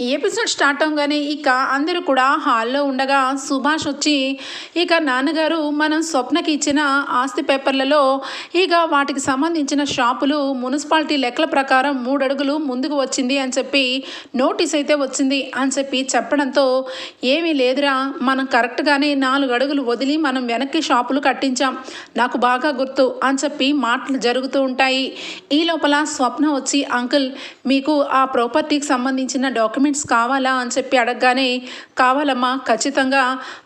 ఈ episode start అవగానే ఇక అందరూ కూడా హాల్లో ఉండగా సుభాష్ వచ్చి ఇక నాన్నగారు మనం స్వప్నకి ఇచ్చిన ఆస్తి పేపర్లలో ఇక వాటికి సంబంధించిన షాపులు మున్సిపాలిటీ లెక్కల ప్రకారం మూడు అడుగులు ముందుకు వచ్చింది అని చెప్పి నోటీస్ అయితే వచ్చింది అని చెప్పి చెప్పడంతో ఏమీ లేదురా మనం కరెక్ట్గానే నాలుగు అడుగులు వదిలి మనం వెనక్కి షాపులు కట్టించాం నాకు బాగా గుర్తు అని చెప్పి మాటలు జరుగుతూ ఉంటాయి. ఈ లోపల స్వప్న వచ్చి అంకుల్ మీకు ఆ ప్రాపర్టీకి సంబంధించిన డాక్యుమెంట్స్ కావాలా అని చెప్పి అడగగానే కావాలమ్మా ఖచ్చితంగా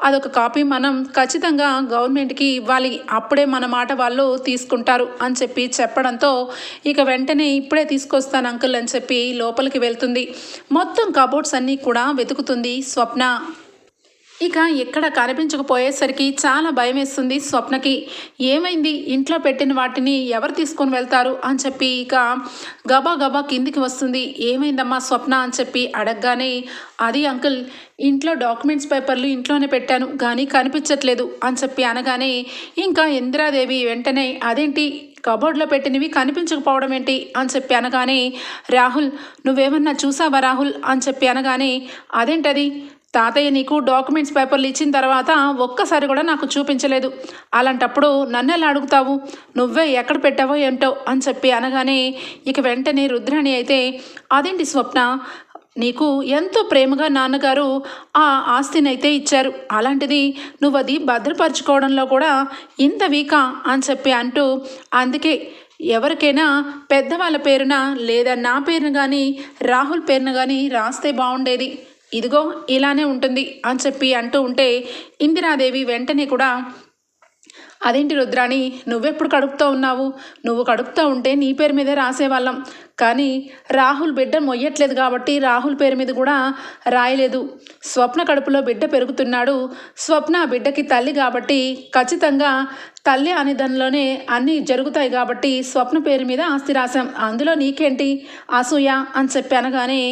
అదొక కాపీ మనం ఖచ్చితంగా గవర్నమెంట్కి ఇవ్వాలి. అప్పుడే మన మాట వాళ్ళు తీసుకుంటారు అని చెప్పి చెప్పడంతో ఇక వెంటనే ఇప్పుడే తీసుకొస్తాను అంకుల్ అని చెప్పి లోపలికి వెళ్తుంది. మొత్తం కబోర్డ్స్ అన్నీ కూడా వెతుకుతుంది స్వప్న. ఇక ఎక్కడ కనిపించకపోయేసరికి చాలా భయం వేస్తుంది స్వప్నకి. ఏమైంది? ఇంట్లో పెట్టిన వాటిని ఎవరు తీసుకొని వెళ్తారు? అని చెప్పి ఇక గబా గబా కిందికి వస్తుంది. ఏమైందమ్మా స్వప్న? అని చెప్పి అడగగానే అది అంకుల్ ఇంట్లో డాక్యుమెంట్స్ పేపర్లు ఇంట్లోనే పెట్టాను కానీ కనిపించట్లేదు అని చెప్పి అనగానే ఇంకా ఇందిరాదేవి వెంటనే అదేంటి? కబోర్డ్లో పెట్టినవి కనిపించకపోవడం ఏంటి? అని చెప్పి అనగానే రాహుల్ నువ్వేమన్నా చూసావా రాహుల్? అని చెప్పి అనగానే అదేంటది? తాతయ్య నీకు డాక్యుమెంట్స్ పేపర్లు ఇచ్చిన తర్వాత ఒక్కసారి కూడా నాకు చూపించలేదు. అలాంటప్పుడు నన్ను ఎలా అడుగుతావు? నువ్వే ఎక్కడ పెట్టావో ఏంటో అని చెప్పి అనగానే ఇక వెంటనే రుద్రాణి అయితే అదేంటి స్వప్న? నీకు ఎంతో ప్రేమగా నాన్నగారు ఆ ఆస్తిని అయితే ఇచ్చారు. అలాంటిది నువ్వు అది భద్రపరచుకోవడంలో కూడా ఇంత వీకా? అని చెప్పి అంటూ అందుకే ఎవరికైనా పెద్దవాళ్ళ పేరున లేదా నా పేరున కానీ రాహుల్ పేరున కానీ రాస్తే బాగుండేది. ఇదిగో ఇలానే ఉంటుంది అని చెప్పి అంటూ ఉంటే ఇందిరాదేవి వెంటనే కూడా అదేంటి రుద్రాణి నువ్వెప్పుడు కడుపుతూ ఉన్నావు? నువ్వు కడుపుతూ ఉంటే నీ పేరు మీదే రాసేవాళ్ళం. కానీ రాహుల్ బిడ్డ మొయ్యట్లేదు కాబట్టి రాహుల్ పేరు మీద కూడా రాయలేదు. స్వప్న కడుపులో బిడ్డ పెరుగుతున్నాడు. స్వప్న బిడ్డకి తల్లి కాబట్టి ఖచ్చితంగా తల్లి అనే దానిలోనే అన్నీ జరుగుతాయి కాబట్టి స్వప్న పేరు మీద ఆస్తి రాశాం. అందులో నీకేంటి అసూయ అని చెప్పి అనగానే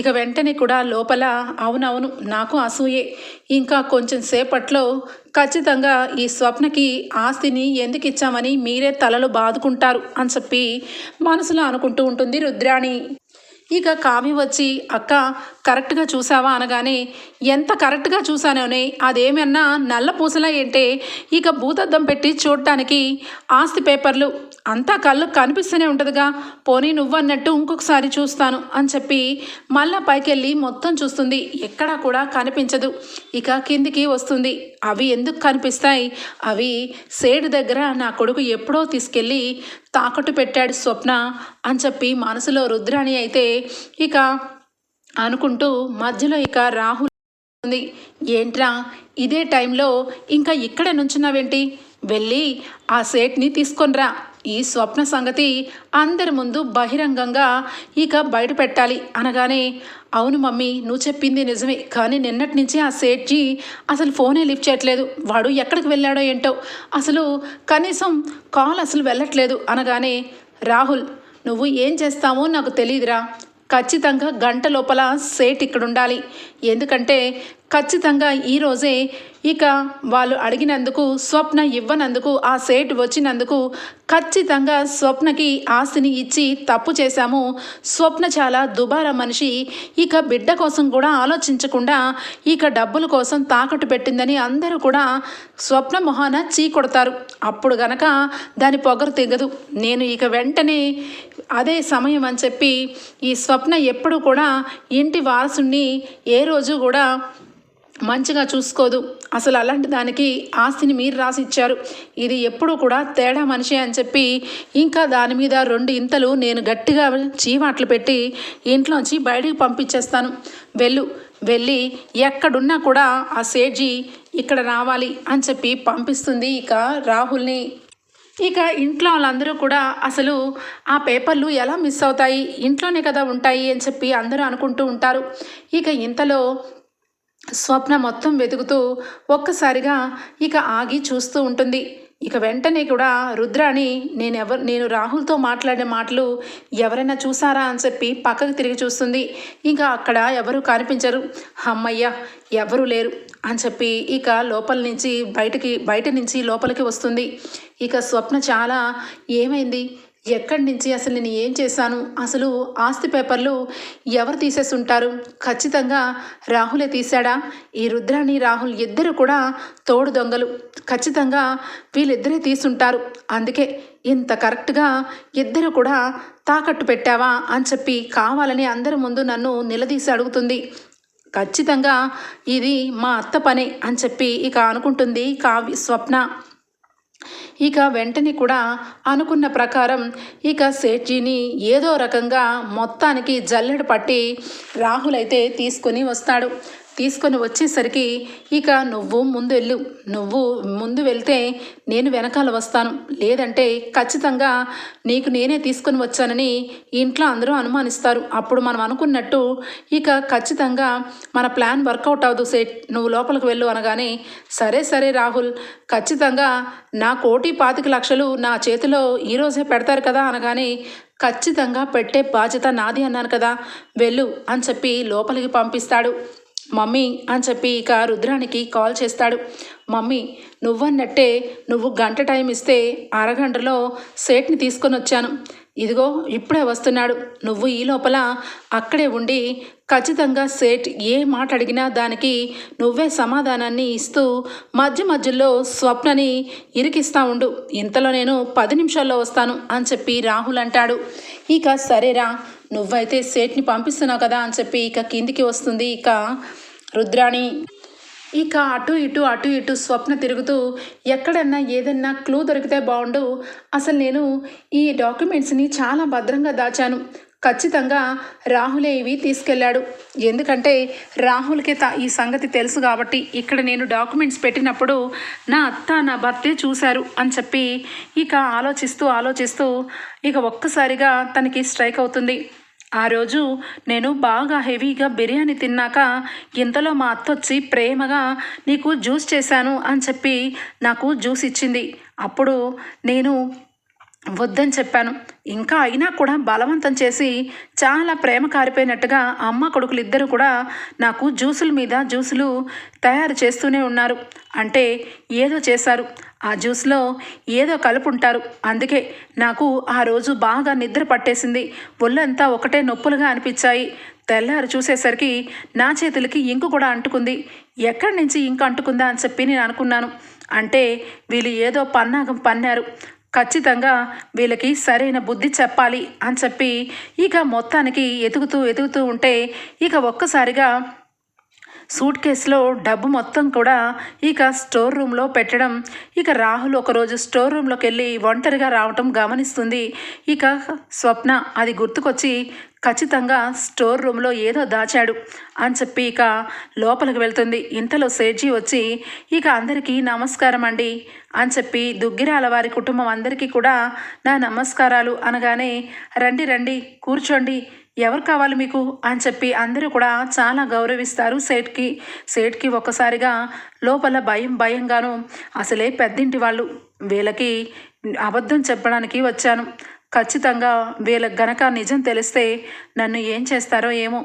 ఇక వెంటనే కూడా లోపల అవునవును నాకు అసూయే. ఇంకా కొంచెం సేపట్లో ఖచ్చితంగా ఈ స్వప్నకి ఆస్తిని ఎందుకు ఇచ్చామని మీరే తలలు బాదుకుంటారు అని చెప్పి మనసులో అనుకుంటూ ఉంటుంది. రుద్రాణి. ఇక కామి వచ్చి అక్క కరెక్ట్గా చూసావా? అనగానే ఎంత కరెక్ట్గా చూశానోనే అదేమన్నా నల్ల పూసలా ఏంటే? ఇక భూతద్దం పెట్టి చూడటానికి ఆస్తి పేపర్లు అంతా కళ్ళు కనిపిస్తూనే ఉంటుందిగా. పోనీ నువ్వన్నట్టు ఇంకొకసారి చూస్తాను అని చెప్పి మళ్ళా పైకెళ్ళి మొత్తం చూస్తుంది. ఎక్కడా కూడా కనిపించదు. ఇక కిందికి వస్తుంది. అవి ఎందుకు కనిపిస్తాయి? అవి సేడు దగ్గర నా కొడుకు ఎప్పుడో తీసుకెళ్ళి తాకట్టు పెట్టాడు స్వప్న అని చెప్పి మనసులో రుద్రాణి అయితే ఇక అనుకుంటూ మధ్యలో ఇక రాహుల్ ఉంది. ఏంట్రా? ఇదే టైంలో ఇంకా ఇక్కడ నుంచున్నావేంటి? వెళ్ళి ఆ సేట్ని తీసుకొనిరా. ఈ స్వప్న సంగతి అందరి ముందు బహిరంగంగా ఇక బయట పెట్టాలి అనగానే అవును మమ్మీ నువ్వు చెప్పింది నిజమే. కానీ నిన్నటి నుంచి ఆ సేట్జీ అసలు ఫోనే లిఫ్ట్ చేయట్లేదు. వాడు ఎక్కడికి వెళ్ళాడో ఏంటో అసలు కనీసం కాల్ అసలు వెళ్ళట్లేదు. అనగానే రాహుల్ నువ్వు ఏం చేస్తావో నాకు తెలియదురా ఖచ్చితంగా గంట లోపల సేట్ ఇక్కడ ఉండాలి ఎందుకంటే ఖచ్చితంగా ఈరోజే ఇక వాళ్ళు అడిగినందుకు స్వప్న ఇవ్వనందుకు ఆ సేట్ వచ్చినందుకు ఖచ్చితంగా స్వప్నకి ఆస్తిని ఇచ్చి తప్పు చేశాము. స్వప్న చాలా దుబారా మనిషి. ఇక బిడ్డ కోసం కూడా ఆలోచించకుండా ఇక డబ్బుల కోసం తాకట్టు పెట్టిందని అందరూ కూడా స్వప్న మొహాన చీ కొడతారు. అప్పుడు గనక దాని పొగరు తెగదు. నేను ఇక వెంటనే అదే సమయం అని చెప్పి ఈ స్వప్న ఎప్పుడు కూడా ఇంటి వారసుని ఏ రోజు కూడా మంచిగా చూసుకోదు. అసలు అలాంటి దానికి ఆస్తిని మీరు రాసి ఇచ్చారు ఇది ఎప్పుడు కూడా తేడా మనిషి అని చెప్పి ఇంకా దాని మీద రెండు ఇంతలు నేను గట్టిగా చీవాట్లు పెట్టి ఇంట్లోంచి బయటికి పంపించేస్తాను. వెళ్ళు వెళ్ళి ఎక్కడున్నా కూడా ఆ సేజి ఇక్కడ రావాలి అని చెప్పి పంపిస్తుంది ఇక రాహుల్ని. ఇక ఇంట్లో వాళ్ళందరూ కూడా అసలు ఆ పేపర్లు ఎలా మిస్ అవుతాయి? ఇంట్లోనే కదా ఉంటాయి అని చెప్పి అందరూ అనుకుంటూ ఉంటారు. ఇక ఇంతలో స్వప్న మొత్తం వెతుకుతూ ఒక్కసారిగా ఇక ఆగి చూస్తూ ఉంటుంది. ఇక వెంటనే కూడా రుద్రాని నేను ఎవరు నేను రాహుల్తో మాట్లాడే మాటలు ఎవరైనా చూసారా? అని చెప్పి పక్కకు తిరిగి చూస్తుంది. ఇంకా అక్కడ ఎవరు కనిపించరు. అమ్మయ్య ఎవరు లేరు అని చెప్పి ఇక లోపల నుంచి బయటికి బయట నుంచి లోపలికి వస్తుంది. ఇక స్వప్న చాలా ఏమైంది? ఎక్కడి నుంచి అసలు నేను ఏం చేశాను? అసలు ఆస్తి పేపర్లు ఎవరు తీసేసి ఉంటారు ఖచ్చితంగా రాహులే తీశాడా? ఈ రుద్రాని రాహుల్ ఇద్దరు కూడా తోడు దొంగలు. ఖచ్చితంగా వీళ్ళిద్దరే తీసుంటారు. అందుకే ఇంత కరెక్ట్గా ఇద్దరు కూడా తాకట్టు పెట్టావా అని చెప్పి కావాలని అందరి ముందు నన్ను నిలదీసి అడుగుతుంది. ఖచ్చితంగా ఇది మా అత్త పనే అని చెప్పి ఇక అనుకుంటుంది కావ్య స్వప్న. ఇక వెంటనే కూడా అనుకున్న ప్రకారం ఇక సేట్జీని ఏదో రకంగా మొత్తానికి జల్లెడ పట్టి రాహుల్ అయితే తీసుకొని వస్తాడు. తీసుకొని వచ్చేసరికి ఇక నువ్వు ముందు వెళ్ళు. నువ్వు ముందు వెళ్తే నేను వెనకాల వస్తాను. లేదంటే ఖచ్చితంగా నీకు నేనే తీసుకొని వచ్చానని ఇంట్లో అందరూ అనుమానిస్తారు. అప్పుడు మనం అనుకున్నట్టు ఇక ఖచ్చితంగా మన ప్లాన్ వర్కౌట్ అవ్వదు. సేట్ నువ్వు లోపలికి వెళ్ళు అనగానే సరే సరే రాహుల్ ఖచ్చితంగా నా కోటి పాతిక లక్షలు నా చేతిలో ఈరోజే పెడతారు కదా అనగానే ఖచ్చితంగా పెట్టే బాధ్యత నాది అన్నాను కదా వెళ్ళు అని చెప్పి లోపలికి పంపిస్తాడు. మమ్మీ అని చెప్పి ఇక రుద్రానికి కాల్ చేస్తాడు. మమ్మీ నువ్వన్నట్టే నువ్వు గంట టైం ఇస్తే అరగంటలో సేట్ని తీసుకొని వచ్చాను. ఇదిగో ఇప్పుడే వస్తున్నాడు. నువ్వు ఈ లోపల అక్కడే ఉండి ఖచ్చితంగా సేట్ ఏ మాట అడిగినా దానికి నువ్వే సమాధానాన్ని ఇస్తూ మధ్య మధ్యలో స్వప్నని ఇరికిస్తా ఉండు. ఇంతలో నేను పది నిమిషాల్లో వస్తాను అని చెప్పి రాహుల్ అంటాడు. ఇక సరేరా నువ్వైతే సేట్ని పంపిస్తున్నావు కదా అని చెప్పి ఇక కిందికి వస్తుంది. ఇక రుద్రాణి. ఇక అటు ఇటు అటు ఇటు స్వప్న తిరుగుతూ ఎక్కడన్నా ఏదన్నా క్లూ దొరికితే బాగుండు అసలు నేను ఈ డాక్యుమెంట్స్ని చాలా భద్రంగా దాచాను. ఖచ్చితంగా రాహులే ఇవి తీసుకెళ్ళాడు. ఎందుకంటే రాహుల్కి తా ఈ సంగతి తెలుసు కాబట్టి ఇక్కడ నేను డాక్యుమెంట్స్ పెట్టినప్పుడు నా అత్త నా భర్తే చూశారు అని చెప్పి ఇక ఆలోచిస్తూ ఆలోచిస్తూ ఇక ఒక్కసారిగా తనకి స్ట్రైక్ అవుతుంది. ఆ రోజు నేను బాగా హెవీగా బిర్యానీ తిన్నాక ఇంతలో మా అత్త వచ్చి ప్రేమగా నీకు జ్యూస్ చేశాను అని చెప్పి నాకు జ్యూస్ ఇచ్చింది. అప్పుడు నేను వద్దని చెప్పాను. ఇంకా అయినా కూడా బలవంతం చేసి చాలా ప్రేమ కారిపోయినట్టుగా అమ్మ కొడుకులు ఇద్దరు కూడా నాకు జ్యూసుల మీద జ్యూసులు తయారు చేస్తూనే ఉన్నారు. అంటే ఏదో చేశారు. ఆ జ్యూస్లో ఏదో కలుపుంటారు. అందుకే నాకు ఆ రోజు బాగా నిద్ర పట్టేసింది. ఒళ్ళంతా ఒకటే నొప్పులుగా అనిపించాయి. తెల్లారు చూసేసరికి నా చేతులకి ఇంకు కూడా అంటుకుంది. ఎక్కడి నుంచి ఇంకు అంటుకుందా అని చెప్పి నేను అనుకున్నాను. అంటే వీళ్ళు ఏదో పన్నాగం పన్నారు. ఖచ్చితంగా వీళ్ళకి సరైన బుద్ధి చెప్పాలి అని చెప్పి ఇక మొత్తానికి ఎదుగుతూ ఎదుగుతూ ఉంటే ఇక ఒక్కసారిగా సూట్ కేసులో డబ్బు మొత్తం కూడా ఇక స్టోర్ రూమ్లో పెట్టడం. ఇక రాహుల్ ఒకరోజు స్టోర్ రూమ్లోకి వెళ్ళి ఒంటరిగా రావటం గమనిస్తుంది. ఇక స్వప్న అది గుర్తుకొచ్చి ఖచ్చితంగా స్టోర్ రూమ్లో ఏదో దాచాడు అని చెప్పి ఇక లోపలికి వెళ్తుంది. ఇంతలో సేజీ వచ్చి ఇక అందరికీ నమస్కారం అండి అని చెప్పి దుగ్గిరాల వారి కుటుంబం అందరికీ కూడా నా నమస్కారాలు అనగానే రండి రండి కూర్చోండి ఎవరు కావాలి మీకు? అని చెప్పి అందరూ కూడా చాలా గౌరవిస్తారు సేట్కి. సేట్కి ఒక్కసారిగా లోపల భయం భయంగాను అసలే పెద్దింటి వాళ్ళు వీళ్ళకి అబద్ధం చెప్పడానికి వచ్చాను. ఖచ్చితంగా వీళ్ళకి గనక నిజం తెలిస్తే నన్ను ఏం చేస్తారో ఏమో.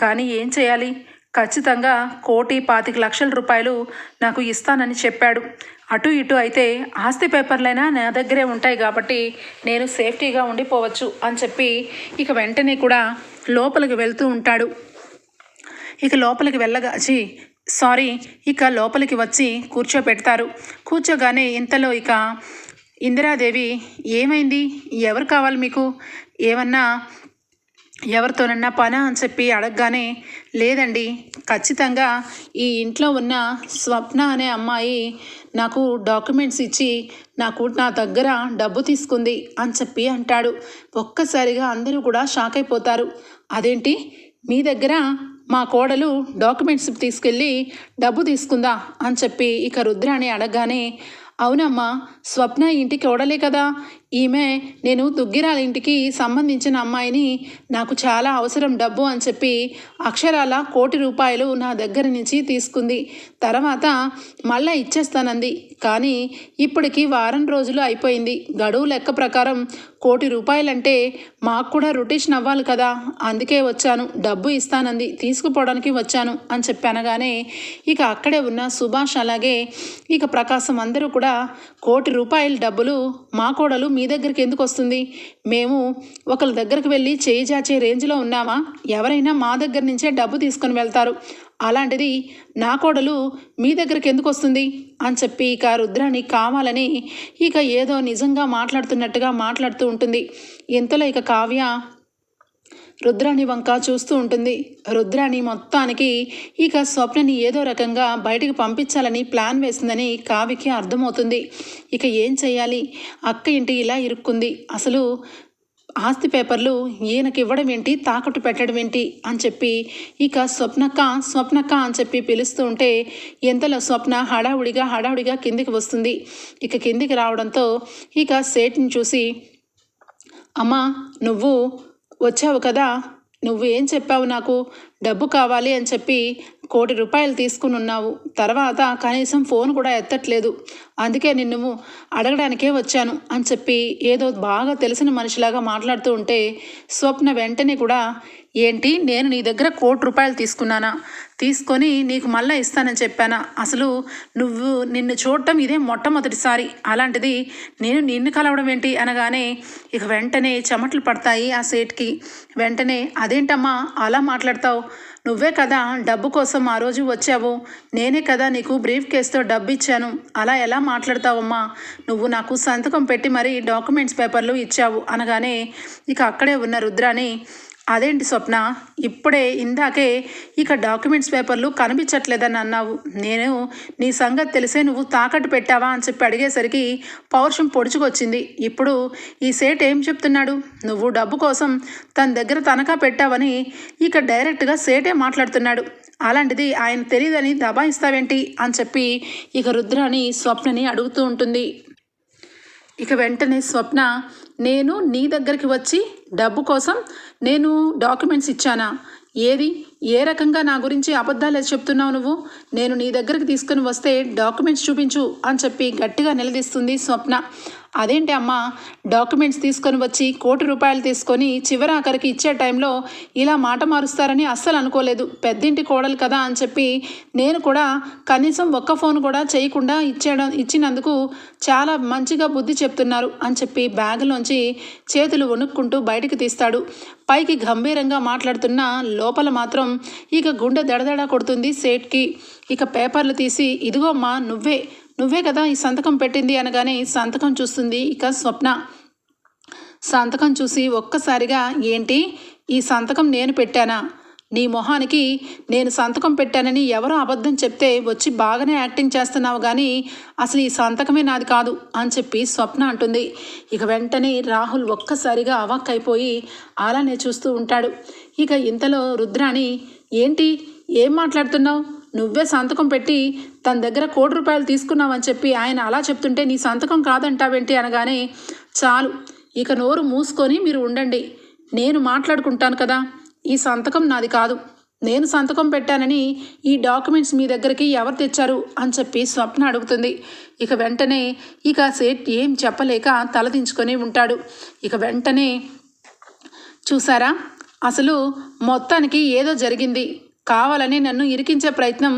కానీ ఏం చేయాలి? ఖచ్చితంగా కోటి పాతిక లక్షల రూపాయలు నాకు ఇస్తానని చెప్పాడు. అటు ఇటు అయితే ఆస్తి పేపర్లైనా నా దగ్గరే ఉంటాయి కాబట్టి నేను సేఫ్టీగా ఉండిపోవచ్చు అని చెప్పి ఇక వెంటనే కూడా లోపలికి వెళ్తూ ఉంటాడు. ఇక లోపలికి వెళ్ళగాచి సారీ ఇక లోపలికి వచ్చి కూర్చోపెడతారు కూర్చోగానే ఇంతలో ఇక ఇందిరాదేవి ఏమైంది? ఎవరు కావాలి మీకు? ఏమన్నా ఎవరితోనన్నా పనా అని చెప్పి అడగగానే లేదండి ఖచ్చితంగా ఈ ఇంట్లో ఉన్న స్వప్న అనే అమ్మాయి నాకు డాక్యుమెంట్స్ ఇచ్చి నాకు నా దగ్గర డబ్బు తీసుకుంది అని చెప్పి అంటాడు. ఒక్కసారిగా అందరూ కూడా షాక్ అయిపోతారు. అదేంటి? మీ దగ్గర మా కోడలు డాక్యుమెంట్స్ తీసుకెళ్ళి డబ్బు తీసుకుందా? అని చెప్పి ఇక రుద్రాణి అడగగానే అవునమ్మా స్వప్న ఇంటికి ఓడలే కదా. ఈమె నేను దుగ్గిరాల ఇంటికి సంబంధించిన అమ్మాయిని నాకు చాలా అవసరం డబ్బు అని చెప్పి అక్షరాల కోటి రూపాయలు నా దగ్గర నుంచి తీసుకుంది. తర్వాత మళ్ళా ఇచ్చేస్తానంది. కానీ ఇప్పటికి వారం రోజులు అయిపోయింది. గడువు లెక్క ప్రకారం కోటి రూపాయలంటే మాకు కూడా రొటేషన్ అవ్వాలి కదా. అందుకే వచ్చాను. డబ్బు ఇస్తానంది. తీసుకుపోవడానికి వచ్చాను అని చెప్పనగానే ఇక అక్కడే ఉన్న సుభాష్ అలాగే ఇక ప్రకాశం అందరూ కూడా కోటి రూపాయల డబ్బులు మా కోడలు మీ దగ్గరికి ఎందుకు వస్తుంది? మేము ఒకరి దగ్గరికి వెళ్ళి చేయి చాచే రేంజ్లో ఉన్నామా? ఎవరైనా మా దగ్గర నుంచే డబ్బు తీసుకొని వెళ్తారు. అలాంటిది నా కోడలు మీ దగ్గరికి ఎందుకు వస్తుంది? అని చెప్పి ఇక రుద్రాని కావాలని ఇక ఏదో నిజంగా మాట్లాడుతున్నట్టుగా మాట్లాడుతూ ఉంటుంది. ఇంతలో ఇక కావ్య రుద్రాణి వంక చూస్తూ ఉంటుంది. రుద్రాణి మొత్తానికి ఇక స్వప్నని ఏదో రకంగా బయటికి పంపించాలని ప్లాన్ వేసిందని కావికి అర్థమవుతుంది. ఇక ఏం చేయాలి? అక్క ఇంటి ఇలా ఇరుక్కుంది. అసలు ఆస్తి పేపర్లు ఈయనకి ఇవ్వడం ఏంటి? తాకట్టు పెట్టడం ఏంటి? అని చెప్పి ఇక స్వప్నక్క స్వప్నక్క అని చెప్పి పిలుస్తూ ఉంటే ఎంతలో స్వప్న హడావుడిగా హడావుడిగా కిందికి వస్తుంది. ఇక కిందికి రావడంతో ఇక సేట్ని చూసి అమ్మా నువ్వు వచ్చావు కదా? నువ్వు ఏం చెప్పావు నాకు? డబ్బు కావాలి అని చెప్పి కోటి రూపాయలు తీసుకుని ఉన్నావు. తర్వాత కనీసం ఫోన్ కూడా ఎత్తట్లేదు. అందుకే నిన్ను అడగడానికే వచ్చాను అని చెప్పి ఏదో బాగా తెలిసిన మనిషిలాగా మాట్లాడుతూ ఉంటే స్వప్న వెంటనే కూడా ఏంటి నేను నీ దగ్గర కోటి రూపాయలు తీసుకున్నానా? తీసుకొని నీకు మళ్ళీ ఇస్తానని చెప్పానా? అసలు నువ్వు నిన్ను చూడటం ఇదే మొట్టమొదటిసారి. అలాంటిది నేను నిన్ను కలవడం ఏంటి? అనగానే ఇక వెంటనే చెమటలు పడతాయి ఆ సేట్కి. వెంటనే అదేంటమ్మా అలా మాట్లాడతావు? నువ్వే కదా డబ్బు కోసం ఆ రోజు వచ్చావు. నేనే కదా నీకు బ్రీఫ్ కేసుతో డబ్బు ఇచ్చాను అలా ఎలా మాట్లాడతావమ్మా? నువ్వు నాకు సంతకం పెట్టి మరీ డాక్యుమెంట్స్ పేపర్లు ఇచ్చావు అనగానే ఇక అక్కడే ఉన్న రుద్రాని అదేంటి స్వప్న? ఇప్పుడే ఇందాకే ఇక డాక్యుమెంట్స్ పేపర్లు కనిపించట్లేదని అన్నావు. నేను నీ సంగతి తెలిసే నువ్వు తాకట్టు పెట్టావా అని చెప్పి అడిగేసరికి పౌరుషం పొడుచుకొచ్చింది. ఇప్పుడు ఈ సేట్ ఏం చెప్తున్నాడు? నువ్వు డబ్బు కోసం తన దగ్గర తనఖా పెట్టావని ఇక డైరెక్ట్గా సేటే మాట్లాడుతున్నాడు. అలాంటిది ఆయన తెలియదని దబాయిస్తావేంటి అని చెప్పి ఇక రుద్రాని స్వప్నని అడుగుతూ ఉంటుంది. ఇక వెంటనే స్వప్న నేను నీ దగ్గరికి వచ్చి డబ్బు కోసం నేను డాక్యుమెంట్స్ ఇచ్చానా? ఏది? ఏ రకంగా నా గురించి అబద్ధాలు చెప్తున్నావు నువ్వు? నేను నీ దగ్గరికి తీసుకుని వస్తే డాక్యుమెంట్స్ చూపించు అని చెప్పి గట్టిగా నిలదీస్తుంది స్వప్న. అదేంటి అమ్మ? డాక్యుమెంట్స్ తీసుకొని వచ్చి కోటి రూపాయలు తీసుకొని చివరి ఆఖరికి ఇచ్చే టైంలో ఇలా మాట మారుస్తారని అస్సలు అనుకోలేదు. పెద్దింటి కోడలు కదా అని చెప్పి నేను కూడా కనీసం ఒక్క ఫోన్ కూడా చేయకుండా ఇచ్చేయడం ఇచ్చినందుకు చాలా మంచిగా బుద్ధి చెప్తున్నారు అని చెప్పి బ్యాగులోంచి చేతులు వణుక్కుంటూ బయటికి తీస్తాడు. పైకి గంభీరంగా మాట్లాడుతున్న లోపల మాత్రం ఇక గుండె దడదడ కొడుతుంది సేట్కి. ఇక పేపర్లు తీసి ఇదిగో అమ్మా నువ్వే నువ్వే కదా ఈ సంతకం పెట్టింది అనగానే సంతకం చూస్తుంది. ఇక స్వప్న సంతకం చూసి ఒక్కసారిగా ఏంటి? ఈ సంతకం నేను పెట్టానా? నీ మొహానికి నేను సంతకం పెట్టానని ఎవరో అబద్ధం చెప్తే వచ్చి బాగానే యాక్టింగ్ చేస్తున్నావు కానీ అసలు ఈ సంతకమే నాది కాదు అని చెప్పి స్వప్న అంటుంది. ఇక వెంటనే రాహుల్ ఒక్కసారిగా అవాక్కైపోయి అలానే చూస్తూ ఉంటాడు. ఇక ఇంతలో రుద్రాణి ఏంటి? ఏం మాట్లాడుతున్నావు? నువ్వే సంతకం పెట్టి తన దగ్గర కోటి రూపాయలు తీసుకున్నావని చెప్పి ఆయన అలా చెప్తుంటే నీ సంతకం కాదంటావేంటి అనగానే చాలు ఇక నోరు మూసుకొని మీరు ఉండండి. నేను మాట్లాడుకుంటాను కదా. ఈ సంతకం నాది కాదు. నేను సంతకం పెట్టానని ఈ డాక్యుమెంట్స్ మీ దగ్గరికి ఎవరు తెచ్చారు? అని చెప్పి స్వప్న అడుగుతుంది. ఇక వెంటనే ఇక సేట్ ఏం చెప్పలేక తలదించుకొని ఉంటాడు. ఇక వెంటనే చూసారా? అసలు మొత్తానికి ఏదో జరిగింది. కావాలని నన్ను ఇరికించే ప్రయత్నం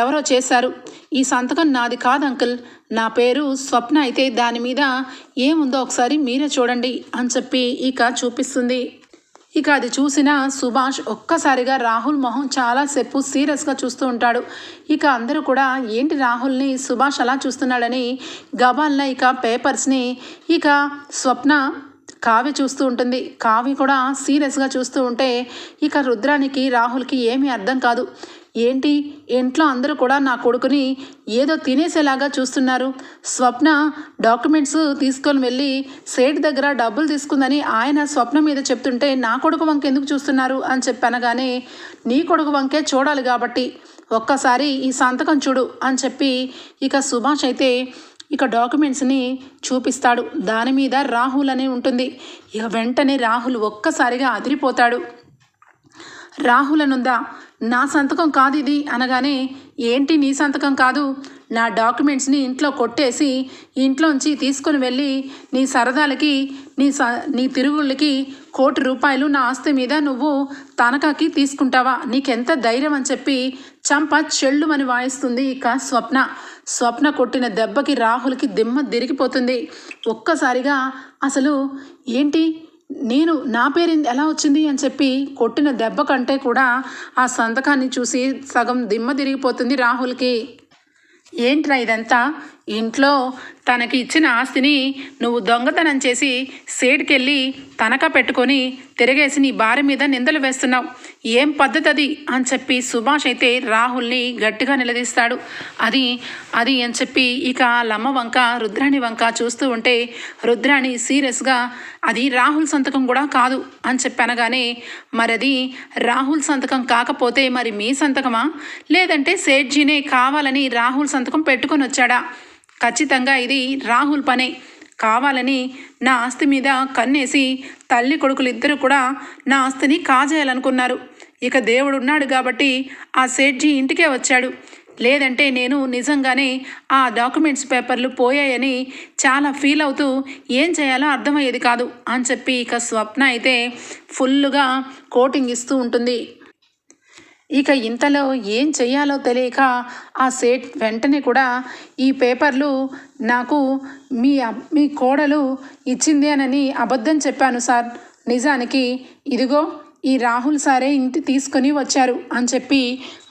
ఎవరో చేశారు. ఈ సంతకం నాది కాదు అంకుల్. నా పేరు స్వప్న అయితే దాని మీద ఏముందో ఒకసారి మీరే చూడండి అని చెప్పి ఇక చూపిస్తుంది. ఇక అది చూసిన సుభాష్ ఒక్కసారిగా రాహుల్ మొహం చాలాసేపు సీరియస్గా చూస్తూ ఉంటాడు. ఇక అందరూ కూడా ఏంటి రాహుల్ని సుభాష్ అలా చూస్తున్నాడని గబాల్న ఇక పేపర్స్ని ఇక స్వప్న కావ్య చూస్తూ ఉంటుంది. కావ్య కూడా సీరియస్గా చూస్తూ ఉంటే ఇక రుద్రానికి రాహుల్కి ఏమీ అర్థం కాదు. ఏంటి? ఇంట్లో అందరూ కూడా నా కొడుకుని ఏదో తినేసేలాగా చూస్తున్నారు. స్వప్న డాక్యుమెంట్స్ తీసుకొని వెళ్ళి సేట్ దగ్గర డబ్బులు తీసుకుందని ఆయన స్వప్న మీద చెప్తుంటే నా కొడుకు వంక ఎందుకు చూస్తున్నారు అని చెప్పనగానే నీ కొడుకు వంకే చూడాలి కాబట్టి ఒక్కసారి ఈ సంతకం చూడు అని చెప్పి ఇక సుభాష్ అయితే ఇక డాక్యుమెంట్స్ని చూపిస్తాడు. దాని మీద రాహుల్ అని ఉంటుంది. ఇక వెంటనే రాహుల్ ఒక్కసారిగా అదిరిపోతాడు. రాహుల్ అనుందా నా సంతకం కాదు ఇది అనగానే ఏంటి నీ సంతకం కాదు? నా డాక్యుమెంట్స్ని ఇంట్లో కొట్టేసి ఇంట్లోంచి తీసుకొని వెళ్ళి నీ సరదాలకి నీ స నీ తిరుగుళ్ళకి కోటి రూపాయలు నా ఆస్తి మీద నువ్వు తనఖాకి తీసుకుంటావా? నీకెంత ధైర్యం అని చెప్పి చంప చెల్లుమని వాయిస్తుంది ఇక స్వప్న. స్వప్న కొట్టిన దెబ్బకి రాహుల్కి దిమ్మ దిరిగిపోతుంది ఒక్కసారిగా అసలు ఏంటి? నేను నా పేరు ఎలా వచ్చింది అని చెప్పి కొట్టిన దెబ్బ కంటే కూడా ఆ సంతకాన్ని చూసి సగం దిమ్మ తిరిగిపోతుంది రాహుల్కి. ఏంట్రా ఇదంతా? ఇంట్లో తనకి ఇచ్చిన ఆస్తిని నువ్వు దొంగతనం చేసి సేటుకెళ్ళి తనఖా పెట్టుకొని తిరగేసి నీ భార్య మీద నిందలు వేస్తున్నావు. ఏం పద్ధతి అది అని చెప్పి సుభాష్ అయితే రాహుల్ని గట్టిగా నిలదీస్తాడు. అది అది అని చెప్పి ఇక లమ్మ వంక రుద్రాణి వంక చూస్తూ ఉంటే రుద్రాణి సీరియస్గా అది రాహుల్ సంతకం కూడా కాదు అని చెప్పనగానే మరి అది రాహుల్ సంతకం కాకపోతే మరి మీ సంతకమా? లేదంటే సేట్జీనే కావాలని రాహుల్ సంతకం పెట్టుకొని వచ్చాడా? ఖచ్చితంగా ఇది రాహుల్ పనే. కావాలని నా ఆస్తి మీద కన్నేసి తల్లి కొడుకులు ఇద్దరు కూడా నా ఆస్తిని కాజేయాలనుకున్నారు. ఇక దేవుడు ఉన్నాడు కాబట్టి ఆ సేట్జీ ఇంటికే వచ్చాడు. లేదంటే నేను నిజంగానే ఆ డాక్యుమెంట్స్ పేపర్లు పోయాయని చాలా ఫీల్ అవుతూ ఏం చేయాలో అర్థమయ్యేది కాదు అని చెప్పి ఇక స్వప్న అయితే ఫుల్లుగా కోటింగ్ ఇస్తూ ఉంటుంది. ఇక ఇంతలో ఏం చెయ్యాలో తెలియక ఆ సేట్ వెంటనే కూడా ఈ పేపర్లు నాకు మీ మీ కోడలు ఇచ్చింది అనని అబద్ధం చెప్పాను సార్. నిజానికి ఇదిగో ఈ రాహుల్ సారే ఇంటి తీసుకొని వచ్చారు అని చెప్పి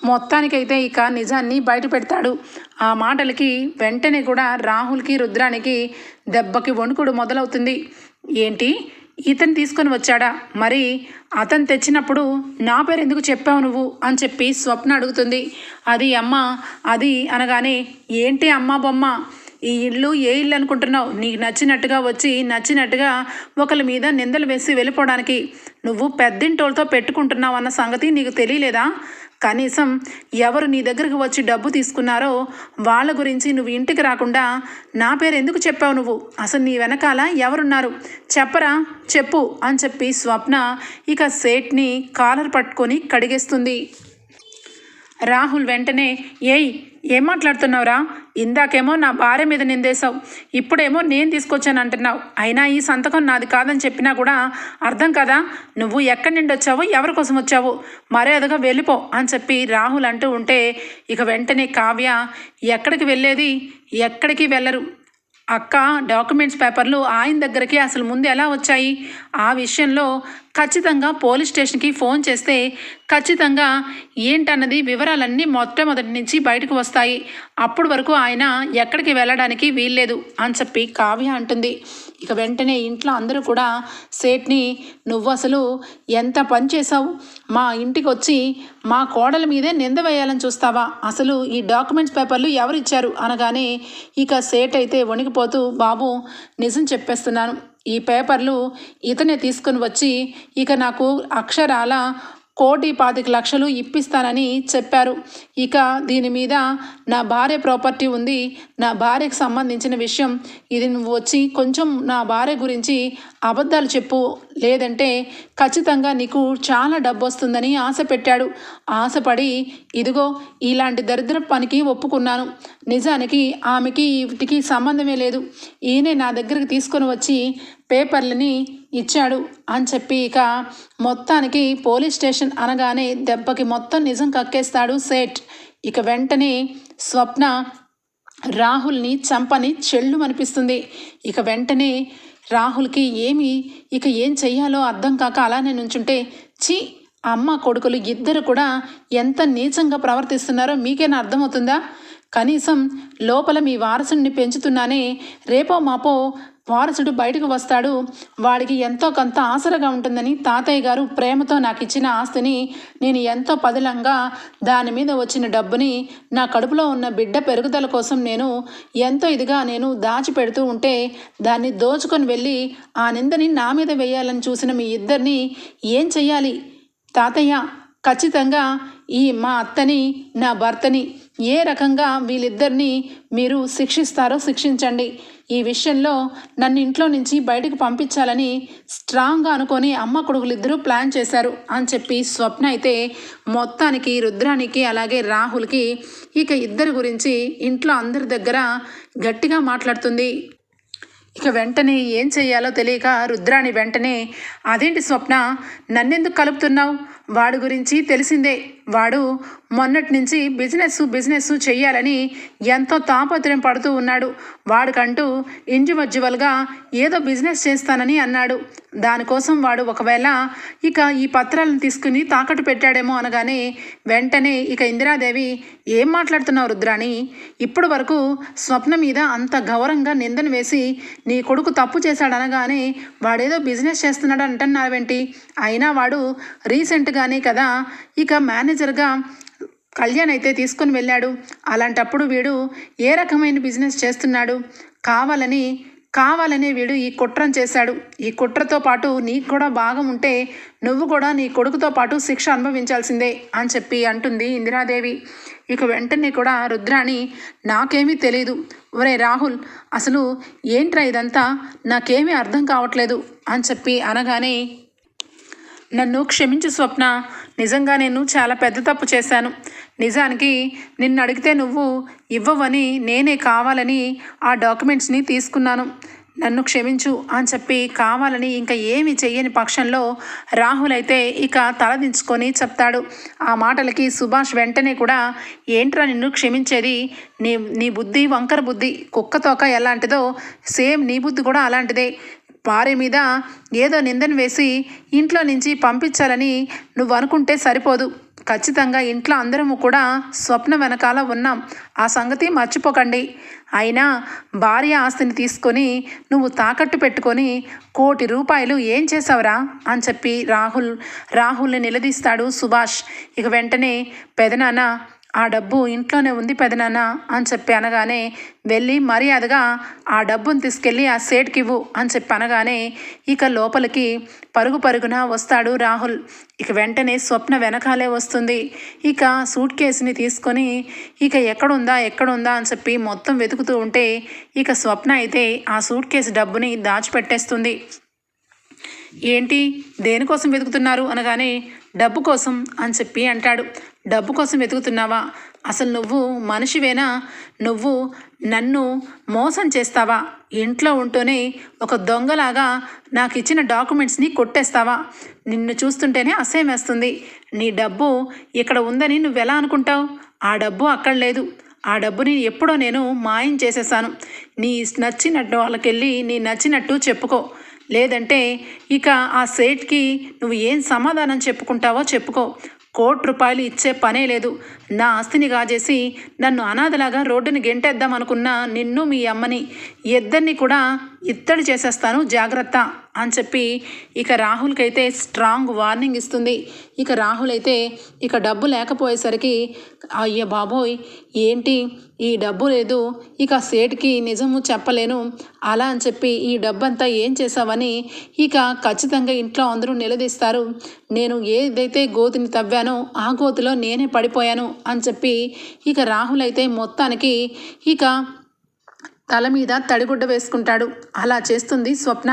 మొత్తానికైతే ఇక నిజాన్ని బయట పెడతాడు. ఆ మాటలకి వెంటనే కూడా రాహుల్కి రుద్రానికి దెబ్బకి వణుకుడు మొదలవుతుంది. ఏంటి? ఇతను తీసుకొని వచ్చాడా? మరి అతను తెచ్చినప్పుడు నా పేరు ఎందుకు చెప్పావు నువ్వు? అని చెప్పి స్వప్న అడుగుతుంది. అది అమ్మ అది అనగానే ఏంటి అమ్మ బొమ్మ? ఈ ఇల్లు ఏ ఇల్లు అనుకుంటున్నావు? నీకు నచ్చినట్టుగా వచ్చి నచ్చినట్టుగా ఒకరి మీద నిందలు వేసి వెళ్ళిపోవడానికి నువ్వు పెద్దింటోళ్ళతో పెట్టుకుంటున్నావు అన్న సంగతి నీకు తెలియలేదా? కనీసం ఎవరు నీ దగ్గరకు వచ్చి డబ్బు తీసుకున్నారో వాళ్ళ గురించి నువ్వు ఇంటికి రాకుండా నా పేరు ఎందుకు చెప్పావు నువ్వు? అసలు నీ వెనకాల ఎవరున్నారు? చెప్పరా? చెప్పు అని చెప్పి స్వప్న ఇక సేట్ని కాలర్ పట్టుకొని కడిగేస్తుంది. రాహుల్ వెంటనే ఏయ్ ఏం మాట్లాడుతున్నావురా? ఇందాకేమో నా భార్య మీద నిందేశావు. ఇప్పుడేమో నేను తీసుకొచ్చాను అంటున్నావు. అయినా ఈ సంతకం నాది కాదని చెప్పినా కూడా అర్థం కదా? నువ్వు ఎక్కడి నుండి వచ్చావో ఎవరి కోసం వచ్చావు? మర్యాదగా వెళ్ళిపో అని చెప్పి రాహుల్ అంటూ ఉంటే ఇక వెంటనే కావ్య ఎక్కడికి వెళ్ళేది? ఎక్కడికి వెళ్ళరు? అక్క డాక్యుమెంట్స్ పేపర్లు ఆయన దగ్గరికి అసలు ముందు ఎలా వచ్చాయి? ఆ విషయంలో ఖచ్చితంగా పోలీస్ స్టేషన్కి ఫోన్ చేస్తే ఖచ్చితంగా ఏంటన్నది వివరాలన్నీ మొట్టమొదటి నుంచి బయటకు వస్తాయి. అప్పటి వరకు ఆయన ఎక్కడికి వెళ్ళడానికి వీల్లేదు అని చెప్పి కావ్య అంటుంది. ఇక వెంటనే ఇంట్లో అందరూ కూడా సేట్ని నువ్వు అసలు ఎంత పని చేసావు మా ఇంటికి వచ్చి మా కోడల మీదే నింద వేయాలని చూస్తావా? అసలు ఈ డాక్యుమెంట్స్ పేపర్లు ఎవరు ఇచ్చారు? అనగానే ఇక సేట్ అయితే వణికిపోతూ బాబు నిజం చెప్పేస్తున్నాను. ఈ పేపర్లు ఇతనే తీసుకుని వచ్చి ఇక నాకు అక్షరాల కోటి పాతిక లక్షలు ఇప్పిస్తానని చెప్పారు. ఇక దీని మీద నా భార్య ప్రాపర్టీ ఉంది. నా భార్యకు సంబంధించిన విషయం ఇది నువ్వు వచ్చి కొంచెం నా భార్య గురించి అబద్ధాలు చెప్పు. లేదంటే ఖచ్చితంగా నీకు చాలా డబ్బు వస్తుందని ఆశ పెట్టాడు. ఆశపడి ఇదిగో ఇలాంటి దరిద్ర పనికి ఒప్పుకున్నాను. నిజానికి ఆమెకి వీటికి సంబంధమే లేదు. ఈయనే నా దగ్గరికి తీసుకొని వచ్చి పేపర్లని ఇచ్చాడు అని చెప్పి ఇక మొత్తానికి పోలీస్ స్టేషన్ అనగానే దెబ్బకి మొత్తం నిజం కక్కేస్తాడు సేట్. ఇక వెంటనే స్వప్న రాహుల్ని చంపని చెళ్ళు అనిపిస్తుంది ఇక వెంటనే రాహుల్కి ఏమి ఇక ఏం చెయ్యాలో అర్థం కాక అలానే నుంచుంటే ఛీ అమ్మ కొడుకులు ఇద్దరు కూడా ఎంత నీచంగా ప్రవర్తిస్తున్నారో మీకేనా అర్థమవుతుందా? కనీసం లోపల మీ వారసుడిని పెంచుతున్నానే రేపో మాపో వారసుడు బయటకు వస్తాడు. వాడికి ఎంతో కొంత ఆసరగా ఉంటుందని తాతయ్య గారు ప్రేమతో నాకు ఇచ్చిన ఆస్తిని నేను ఎంతో పదిలంగా దాని మీద వచ్చిన డబ్బుని నా కడుపులో ఉన్న బిడ్డ పెరుగుదల కోసం నేను ఎంతో ఇదిగా నేను దాచిపెడుతూ ఉంటే దాన్ని దోచుకొని వెళ్ళి ఆ నిందని నా మీద వేయాలని చూసిన మీ ఇద్దరిని ఏం చెయ్యాలి? తాతయ్య ఖచ్చితంగా ఈ మా అత్తని నా భర్తని ఏ రకంగా వీళ్ళిద్దరిని మీరు శిక్షిస్తారో శిక్షించండి. ఈ విషయంలో నన్ను ఇంట్లో నుంచి బయటకు పంపించాలని స్ట్రాంగ్గా అనుకొని అమ్మ కొడుకులిద్దరూ ప్లాన్ చేశారు అని చెప్పి స్వప్న అయితే మొత్తానికి రుద్రానికి అలాగే రాహుల్కి ఇక ఇద్దరి గురించి ఇంట్లో అందరి దగ్గర గట్టిగా మాట్లాడుతుంది. ఇక వెంటనే ఏం చేయాలో తెలియక రుద్రాణి వెంటనే అదేంటి స్వప్న? నన్నెందుకు కలుపుతున్నావు? వాడి గురించి తెలిసిందే. వాడు మొన్నటి నుంచి బిజినెస్ బిజినెస్ చెయ్యాలని ఎంతో తాపత్రయం పడుతూ ఉన్నాడు. వాడికంటూ ఇండివిజువల్గా ఏదో బిజినెస్ చేస్తానని అన్నాడు. దానికోసం వాడు ఒకవేళ ఇక ఈ పత్రాలను తీసుకుని తాకట్టు పెట్టాడేమో అనగానే వెంటనే ఇక ఇందిరాదేవి ఏం మాట్లాడుతున్నావు రుద్రాణి? ఇప్పటి వరకు స్వప్న మీద అంత గౌరవంగా నిందను వేసి నీ కొడుకు తప్పు చేశాడనగానే వాడేదో బిజినెస్ చేస్తున్నాడు అంటున్నావేంటి? అయినా వాడు రీసెంట్గానే కదా ఇక మేనేజ్ మేనేజర్గా కళ్యాణ్ అయితే తీసుకొని వెళ్ళాడు. అలాంటప్పుడు వీడు ఏ రకమైన బిజినెస్ చేస్తున్నాడు? కావాలని కావాలనే వీడు ఈ కుట్రను చేశాడు. ఈ కుట్రతో పాటు నీకు కూడా భాగం ఉంటే నువ్వు కూడా నీ కొడుకుతో పాటు శిక్ష అనుభవించాల్సిందే అని చెప్పి అంటుంది ఇందిరాదేవి. ఇక వెంటనే కూడా రుద్రాణి నాకేమీ తెలియదు ఒరే రాహుల్ అసలు ఏంట్రా ఇదంతా? నాకేమీ అర్థం కావట్లేదు అని చెప్పి అనగానే నన్ను క్షమించు స్వప్న. నిజంగా నేను చాలా పెద్ద తప్పు చేశాను. నిజానికి నిన్ను అడిగితే నువ్వు ఇవ్వవని నేనే కావాలని ఆ డాక్యుమెంట్స్ని తీసుకున్నాను. నన్ను క్షమించు అని చెప్పి కావాలని ఇంకా ఏమి చెయ్యని పక్షంలో రాహుల్ అయితే ఇక తలదించుకొని చెప్తాడు. ఆ మాటలకి సుభాష్ వెంటనే కూడా ఏంట్రా నిన్ను క్షమించేది? నీ నీ బుద్ధి వంకర బుద్ధి. కుక్క తోక ఎలాంటిదో సేమ్ నీ బుద్ధి కూడా అలాంటిదే. భార్య మీద ఏదో నిందను వేసి ఇంట్లో నుంచి పంపించాలని నువ్వు అనుకుంటే సరిపోదు. ఖచ్చితంగా ఇంట్లో అందరము కూడా స్వప్న వెనకాల ఉన్నాం. ఆ సంగతి మర్చిపోకండి. అయినా భార్య ఆస్తిని తీసుకొని నువ్వు తాకట్టు పెట్టుకొని కోటి రూపాయలు ఏం చేసావురా అని చెప్పి రాహుల్ రాహుల్ని నిలదీస్తాడు సుభాష్. ఇక వెంటనే పెదనాన్న ఆ డబ్బు ఇంట్లోనే ఉంది పెదనాన్న అని చెప్పి అనగానే వెళ్ళి మర్యాదగా ఆ డబ్బును తీసుకెళ్ళి ఆ సేట్కి ఇవ్వు అని చెప్పి అనగానే ఇక లోపలికి పరుగు పరుగున వస్తాడు రాహుల్. ఇక వెంటనే స్వప్న వెనకాలే వస్తుంది. ఇక సూట్ కేసుని తీసుకొని ఇక ఎక్కడుందా ఎక్కడుందా అని చెప్పి మొత్తం వెతుకుతూ ఉంటే ఇక స్వప్న అయితే ఆ సూట్ కేసు డబ్బుని దాచిపెట్టేస్తుంది. ఏంటి దేనికోసం వెతుకుతున్నారు? అనగానే డబ్బు కోసం అని చెప్పి అంటాడు. డబ్బు కోసం వెతుకుతున్నావా? అసలు నువ్వు మనిషివేనా? నువ్వు నన్ను మోసం చేస్తావా? ఇంట్లో ఉంటూనే ఒక దొంగలాగా నాకు ఇచ్చిన డాక్యుమెంట్స్ని కొట్టేస్తావా? నిన్ను చూస్తుంటేనే అసహ్యం వేస్తుంది. నీ డబ్బు ఇక్కడ ఉందని నువ్వెలా అనుకుంటావు? ఆ డబ్బు అక్కడ లేదు. ఆ డబ్బుని ఎప్పుడో నేను మాయం చేసేసాను. నీ నచ్చినట్టు వాళ్ళకెళ్ళి నీ నచ్చినట్టు చెప్పుకో. లేదంటే ఇక ఆ సేట్కి నువ్వు ఏం సమాధానం చెప్పుకుంటావో చెప్పుకో. కోటి రూపాయలు ఇచ్చే పనే లేదు. నా ఆస్తిని కాజేసి నన్ను అనాథలాగా రోడ్డుని గెంటేద్దాం అనుకున్న నిన్ను మీ అమ్మని. ఇద్దరిని కూడా ఇత్తడి చేసేస్తాను జాగ్రత్త అని చెప్పి ఇక రాహుల్కి అయితే స్ట్రాంగ్ వార్నింగ్ ఇస్తుంది. ఇక రాహుల్ అయితే ఇక డబ్బు లేకపోయేసరికి అయ్య బాబోయ్ ఏంటి ఈ డబ్బు లేదు ఇక సేట్కి నిజము చెప్పలేను అలా అని చెప్పి ఈ డబ్బంతా ఏం చేసావని ఇక ఖచ్చితంగా ఇంట్లో అందరూ నిలదీస్తారు. నేను ఏదైతే గోతిని తవ్వానో ఆ గోతిలో నేనే పడిపోయాను అని చెప్పి ఇక రాహుల్ అయితే మొత్తానికి ఇక తల మీద తడిగుడ్డ వేసుకుంటాడు. అలా చేస్తుంది స్వప్న.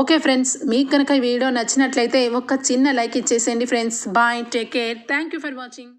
ఓకే ఫ్రెండ్స్ మీకు కనుక ఈ వీడియో నచ్చినట్లయితే ఒక చిన్న లైక్ ఇచ్చేసేయండి friends. Bye take care. Thank you for watching.